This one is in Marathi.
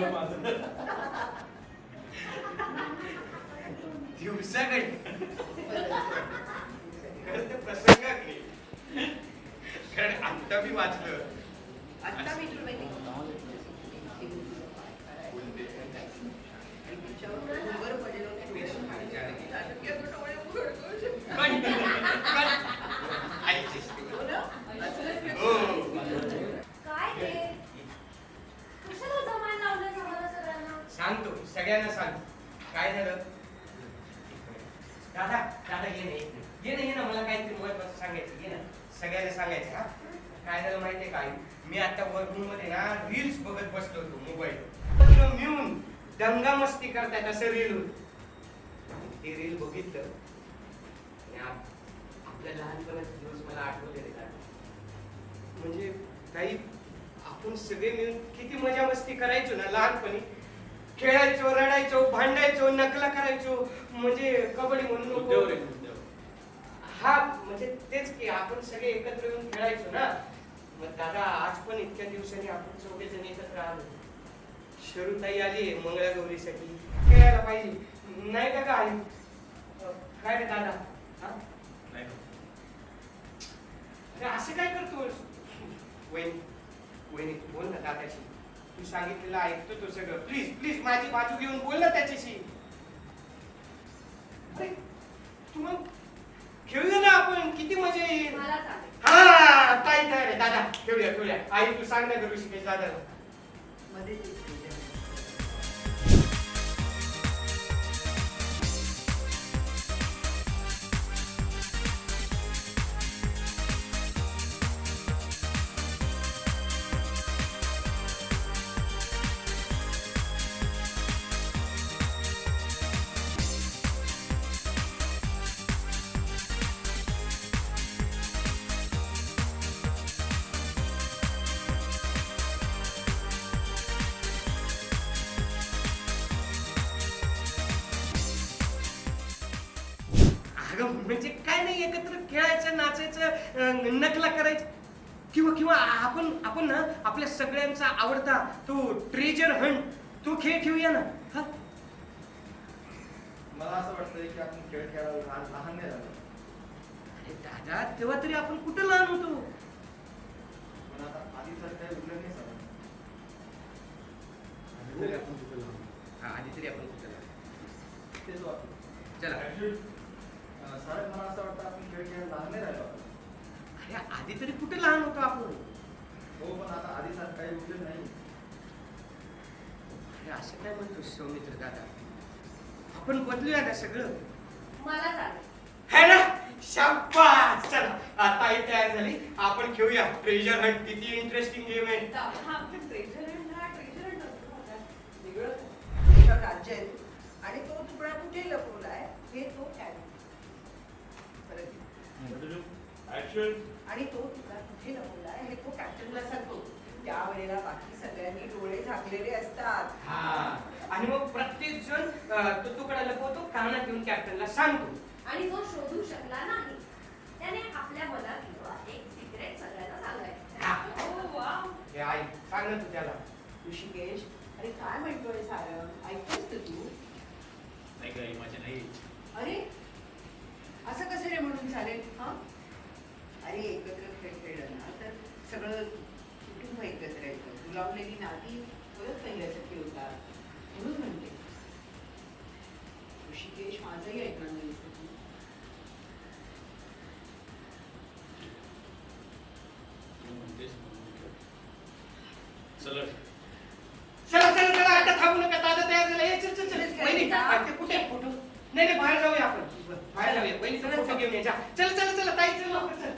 झालं माझं दिवसाकडे. खरं ते प्रसंगाकडे. कारण आता मी वाचलं. आत्ता मी तुला माहिती सांगतो सगळ्यांना सांग काय झालं? दादा दादा ये ना ये ना. ये ना मला काहीतरी महत्वाचं सांगायचं. ये ना सगळ्यांना सांगायचं हा? काय झालं माहितीये काय मी आता वर्करूममध्ये ना रील्स बघत बसलो होतो मोबाईल मिळून. दंगा मस्ती करतायत असं रील ते रील बघितलं. आपल्या लहानपणाचे दिवस मला आठवलेले म्हणजे काही आपण सगळे मिळून किती मजा मस्ती करायचो ना लहानपणी. खेळायचो रडायचो भांडायचो नकला करायचो म्हणजे कबड्डी म्हणून हा म्हणजे तेच की आपण सगळे एकत्र येऊन खेळायचो ना. मग दादा आज पण इतक्या दिवसांनी आपण चौघे जण एकत्र आलो. शरुताई आली मंगळागौरीसाठी खेळायला पाहिजे. नाही का काय काय रे दादा? हा? नाही. अरे असं काय करतोस? वहिनी वहिनी तू बोल ना दादाशी. तू सांगितलेलं ऐकतो तो सगळं. प्लीज प्लीज माझी बाजू घेऊन बोल ना त्याच्याशी. अरे तू मग खेळूया ना आपण. किती मजा येईल. मला चालेल. हा ताई तयार आहे दादा खेळूया खेळूया. आई तू सांग ना करू शिकेश दादाला मध्ये अगं म्हणजे काय नाही एकत्र खेळायचं नाचायचं नकला करायचं. किंवा किंवा आपण आपण ना आपल्या सगळ्यांचा आवडता तो ट्रेजर हंट तो खेळ खेळूया ना. हा? मला असं वाटतंय की आपण खेळ खेळायला लहान लहान नाही झालो. अरे दादा तेव्हा तरी आपण कुठं लहान होतो? पण आता आधीसारखं आधी तरी कुठे लहान होतो आपण? हो पण आता आधीसारखं काही नाही. अरे असं काय म्हणतो सौमित्र दादा? आपण बदलूया ना सगळं? मला चालेल है ना? शाबास! चला आता ही तयार झाली. आपण खेळूया ट्रेजर हंट किती इंटरेस्टिंग गेम आहे. वेगळं त्यावेळेला बाकी सगळ्यांनी डोळे झाकलेले असतात. हा. आणि मग प्रत्येक जण तो तुकडा लपवतो कानात येऊन कॅप्टनला सांगतो. आणि जो शोधू शकला येतं दुलावलेली नाती परत पहिल्यासारखी होतात म्हणून म्हणते ऋषिकेश माझंही ऐकणार नाही. चला. चला चला चला आता थांबू नका दादा तयार झाला. चल चल चल. वहिनी ते कुठे? आहे फोटो नाही नाही बाहेर जाऊया आपण. बाहेर जाऊया. वहिनी चला. घेऊन ये जा. चल चल चल ताई चल लवकर चल.